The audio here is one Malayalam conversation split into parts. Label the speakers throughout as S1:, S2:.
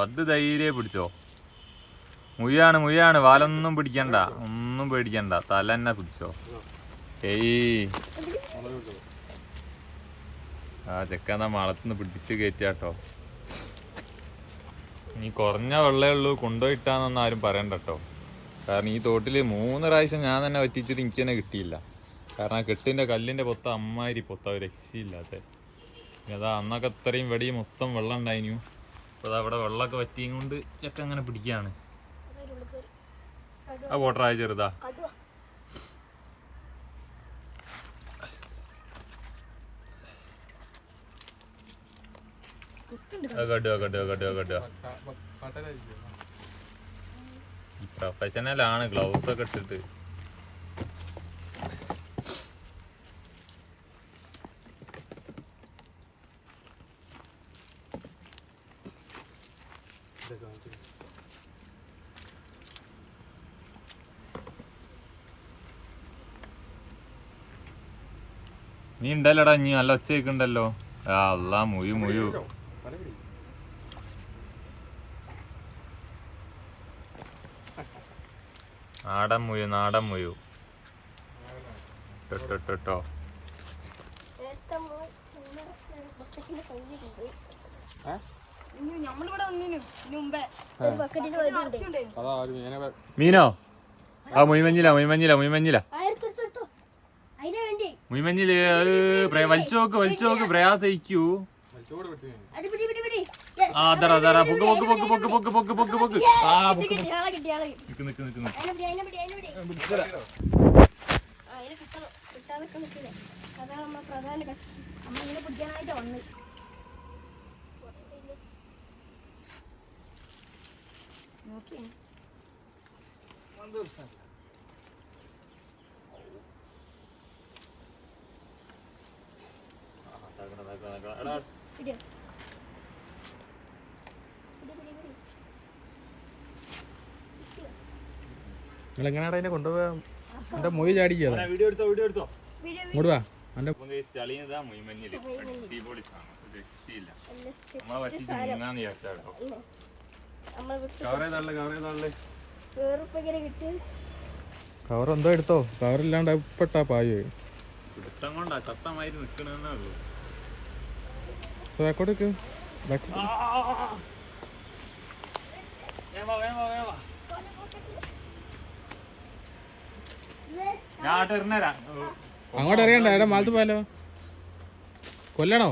S1: അത് ധൈര്യം പിടിച്ചോ? മുയ്യാണ് മുയ്യാണ്. വാലൊന്നും പിടിക്കണ്ട. ഒന്നും പേടിക്കണ്ട. തല തന്നെ പിടിച്ചോ? ഏയ്. ആ ചെക്കന്നാ മളത്തുനിന്ന് പിടിച്ച് കയറ്റിയാട്ടോ ഇനി കുറഞ്ഞ വെള്ളേ ഉള്ളൂ. കൊണ്ടുപോയിട്ടാന്നൊന്നും ആരും പറയണ്ട കേട്ടോ കാരണം ഈ തോട്ടിൽ മൂന്ന് പ്രാവശ്യം ഞാൻ തന്നെ വറ്റിച്ചിട്ട് എനിക്ക് തന്നെ കിട്ടിയില്ല. കാരണം ആ കെട്ടിന്റെ കല്ലിന്റെ പൊത്ത അമ്മാതിരി പൊത്ത ഒരു രക്ഷയില്ലാത്ത. അതാ അന്നൊക്കെ ഇത്രയും വെടി മൊത്തം വെള്ളം ഉണ്ടായിനു. അപ്പൊ അത് അവിടെ വെള്ളമൊക്കെ വറ്റിയും കൊണ്ട് ചെക്ക അങ്ങനെ പിടിക്കുകയാണ് ആ വോട്ടറായ ചെറുതാ. പ്രൊഫഷണലാണ് ഗ്ലൗസ് ഒക്കെ ഇട്ടിട്ട്. നീ ഉണ്ടല്ലോടാ നീ നല്ല ഒച്ച കേൾക്കണ്ടല്ലോ അല്ല മുയു മുയു. നാടൻ മുയു നാടൻ മുയു. ട്ടോ, ട്ടോ,
S2: മീനെ
S1: മീനോ? ആ മുയിമഞ്ഞില മുയിമഞ്ഞില മുയിമഞ്ഞില മുയിമഞ്ഞിൽ വലിച്ചു നോക്ക് വലിച്ചു ആ അതാ അതാ പൊക്ക് പൊക്ക് പൊക്ക് പൊക്ക് പൊക്ക് പൊക്ക് പൊക്ക് പൊക്ക് ആ പൊക്ക്
S3: കിട്ടി ആളെ കിട്ടി ആളെ
S1: നിക്ക് നിക്ക്
S3: അതാണ് നമ്മളെ പ്രധാന കക്ഷി. നമ്മളിങ്ങനെ പിടിക്കാനായിട്ട് നോക്കിയേ
S2: നിങ്ങൾ അതിനെ കൊണ്ടുപോകാൻ എന്റെ മൊയ് ചാടിക്കോ
S1: വീഡിയോ എടുത്തോ വീഡിയോ എടുത്തോ?
S2: ഇങ്ങോട്ട് വാ. എന്റെ
S1: ചളിയതാ മൊയ് അടിപൊളി സാധനം. നമ്മളെ പറ്റി നീങ്ങാന്ന് വിചാരിച്ചാട്ടോ കവർ
S2: എന്തോ എടുത്തോ?
S1: കവർ ഇല്ലാണ്ട് ഇപ്പട്ടാ
S2: അങ്ങോട്ട് എറിയണ്ട എടാ മാലത്ത് പോയാലോ? കൊല്ലണോ?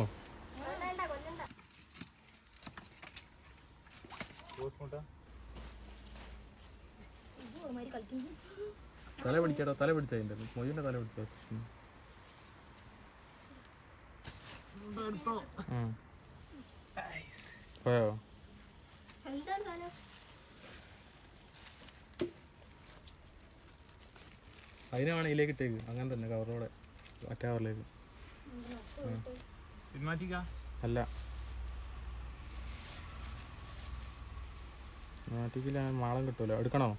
S2: തല പിടിക്കാട്ടോ തല പിടിച്ചാ എന്റെ തല പിടിച്ചാ അതിനാണ് ഇതിലേക്ക് ഇട്ടേക്ക്. അങ്ങനെ തന്നെ കവറോടെ മറ്റേ കവറിലേക്ക് അല്ല. മാറ്റിക്കില്ല മാളം കിട്ടുമല്ലോ എടുക്കണോ?